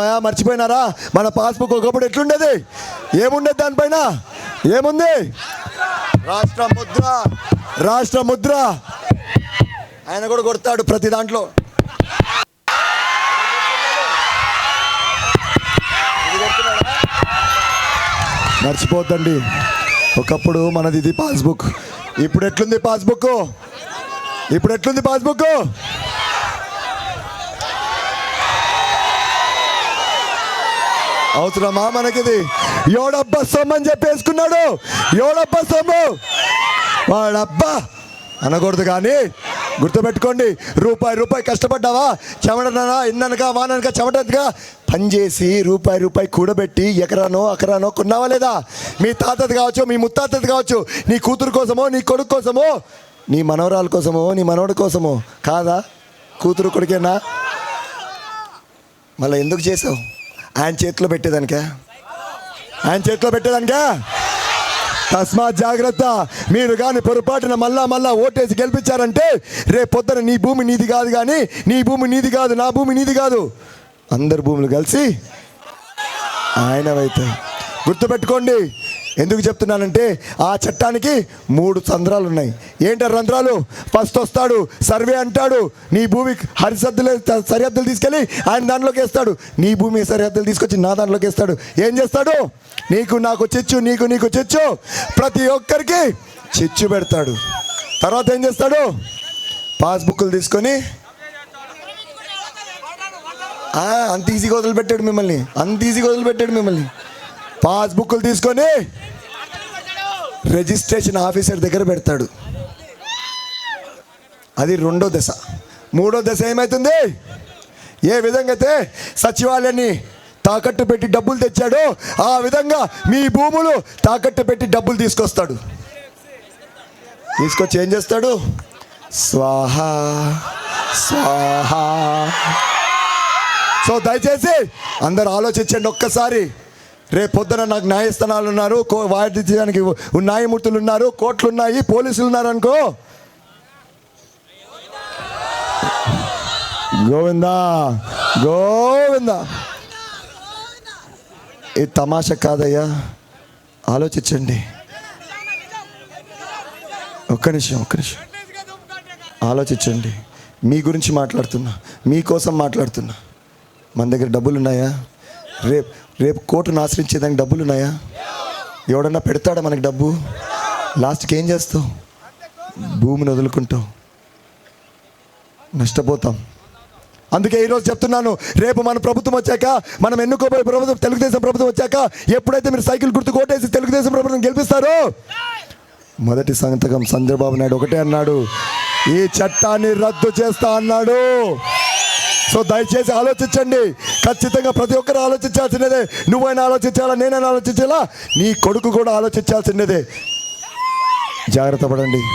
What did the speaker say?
మర్చిపోయినారా? మన పాస్బుక్ ఒకప్పుడు ఎట్లుండేది? ఏముండేది దానిపైన? ఏముంది? రాష్ట్ర ముద్ర రాష్ట్ర ముద్ర. ఆయన కూడా కొడతాడు ప్రతి దాంట్లో. మర్చిపోద్దండి. ఒకప్పుడు మనది ఇది పాస్బుక్. ఇప్పుడు ఎట్లుంది పాస్బుక్ ఇప్పుడు ఎట్లుంది పాస్బుక్ అవసరమా మనకిది. ఎవడబ్బా సొమ్ము అని చెప్పేసుకున్నాడు ఎవడబ్బా సొమ్ము. వాడబ్బా. అనకూడదు కానీ గుర్తుపెట్టుకోండి రూపాయి రూపాయి కష్టపడ్డావా? చెమటనా ఇన్ననక వాననక చెమటగా పనిచేసి రూపాయి రూపాయి కూడబెట్టి ఎకరానో అకరానో కొన్నావా లేదా? మీ తాతది కావచ్చు మీ ముత్తాతది కావచ్చు నీ కూతురు కోసమో నీ కొడుకు కోసమో నీ మనవరాల కోసమో నీ మనవడి కోసమో కాదా? కూతురు కొడుకేనా? మళ్ళీ ఎందుకు చేసావు? ఆయన చేతిలో పెట్టేదానికే? ఆయన చేతిలో పెట్టేదానికే? తస్మాత్ జాగ్రత్త. మీరు కానీ పొరపాటున మళ్ళా మళ్ళా ఓటేసి గెలిపించారంటే రేపు పొద్దున నీ భూమి నీది కాదు కానీ నీ భూమి నీది కాదు నా భూమి నీది కాదు. అందరి భూములు కలిసి ఆయనవైతే. గుర్తుపెట్టుకోండి. ఎందుకు చెప్తున్నానంటే ఆ చట్టానికి మూడు సంద్రాలు ఉన్నాయి. ఏంటి రంధ్రాలు? ఫస్ట్ వస్తాడు సర్వే అంటాడు నీ భూమి హరిసద్దులు సరిహద్దులు తీసుకెళ్ళి ఆయన దాంట్లోకి వేస్తాడు. నీ భూమి సరిహద్దులు తీసుకొచ్చి నా దాంట్లోకి వేస్తాడు. ఏం చేస్తాడు? నీకు నాకు చిచ్చు నీకు నీకు చిచ్చు. ప్రతి ఒక్కరికి చిచ్చు పెడతాడు. తర్వాత ఏం చేస్తాడు? పాస్బుక్లు తీసుకొని అంత ఈజీగా వదిలిపెట్టాడు మిమ్మల్ని. అంత ఈజీగా వదిలిపెట్టాడు మిమ్మల్ని. పాస్బుక్లు తీసుకొని రిజిస్ట్రేషన్ ఆఫీసర్ దగ్గర పెడతాడు. అది రెండో దశ. మూడో దశ ఏమవుతుంది ఏ విధంగా అయితే సచివాలయాన్ని తాకట్టు పెట్టి డబ్బులు తెచ్చాడో ఆ విధంగా మీ భూములు తాకట్టు పెట్టి డబ్బులు తీసుకొస్తాడు. తీసుకొచ్చి ఏం చేస్తాడు? స్వాహా స్వాహా. సో దయచేసి అందరు ఆలోచించండి ఒక్కసారి. రేపు పొద్దున నాకు న్యాయస్థానాలు ఉన్నారు కో వాదించడానికి న్యాయమూర్తులు ఉన్నారు కోర్టులు ఉన్నాయి పోలీసులు ఉన్నారు అనుకో. గోవిందా గోవిందా. ఇది తమాషా కాదయ్యా? ఆలోచించండి. ఒక్క నిమిషం ఒక్క నిమిషం. ఆలోచించండి. మీ గురించి మాట్లాడుతున్నా మీకోసం మాట్లాడుతున్నా. మన దగ్గర డబ్బులు ఉన్నాయా రేపు రేపు కోర్టును ఆశ్రయించేదానికి డబ్బులు ఉన్నాయా? ఎవడన్నా పెడతాడా మనకి డబ్బు? లాస్ట్కి ఏం చేస్తావు? భూమిని వదులుకుంటావు. నష్టపోతాం. అందుకే ఈరోజు చెప్తున్నాను రేపు మన ప్రభుత్వం వచ్చాక మనం ఎన్నుకోబోయే ప్రభుత్వం తెలుగుదేశం ప్రభుత్వం వచ్చాక ఎప్పుడైతే మీరు సైకిల్ గుర్తు కోటేసి తెలుగుదేశం ప్రభుత్వం గెలిపిస్తారో మొదటి సంతకం చంద్రబాబు నాయుడు ఒకటే అన్నాడు. ఈ చట్టాన్ని రద్దు చేస్తా అన్నాడు. సో దయచేసి ఆలోచించండి ఖచ్చితంగా ప్రతి ఒక్కరు ఆలోచించాల్సినదే. నువ్వైనా ఆలోచించాలా నేనైనా ఆలోచించాలా? నీ కొడుకు కూడా ఆలోచించాల్సినదే. జాగ్రత్త పడండి.